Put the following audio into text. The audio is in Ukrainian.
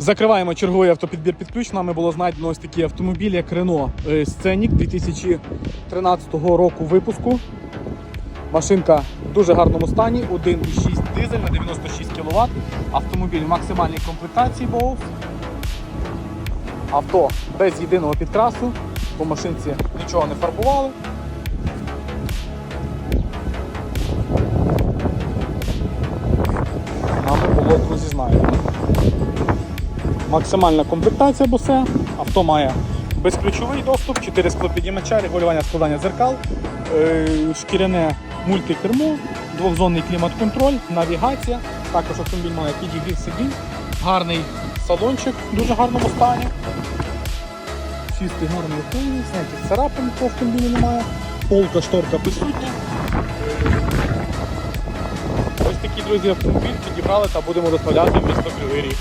Закриваємо черговий автопідбір під ключ. Нами було знайдено ось такий автомобіль, як Renault е, Scenic 2013 року випуску. Машинка в дуже гарному стані, 1,6 дизель на 96 кВт. Автомобіль в максимальній комплектації Bose. Авто без єдиного підкрасу. По машинці нічого не фарбували. Нами було, друзі, знайдено. Максимальна комплектація босе. Авто має безключовий доступ, 4 склопідіймача, регулювання складання зеркал, е, шкіряне мультикермо, двохзонний клімат-контроль, навігація. Також автомобіль має підігрів сидінь, гарний салончик в дуже гарному стані. Чистий гарний автомобіль, ніяких царапин по автомобілю немає. Полка, шторка присутня. Ось такі, друзі, автомобіль підібрали та будемо доставляти в місто Кривий Ріг.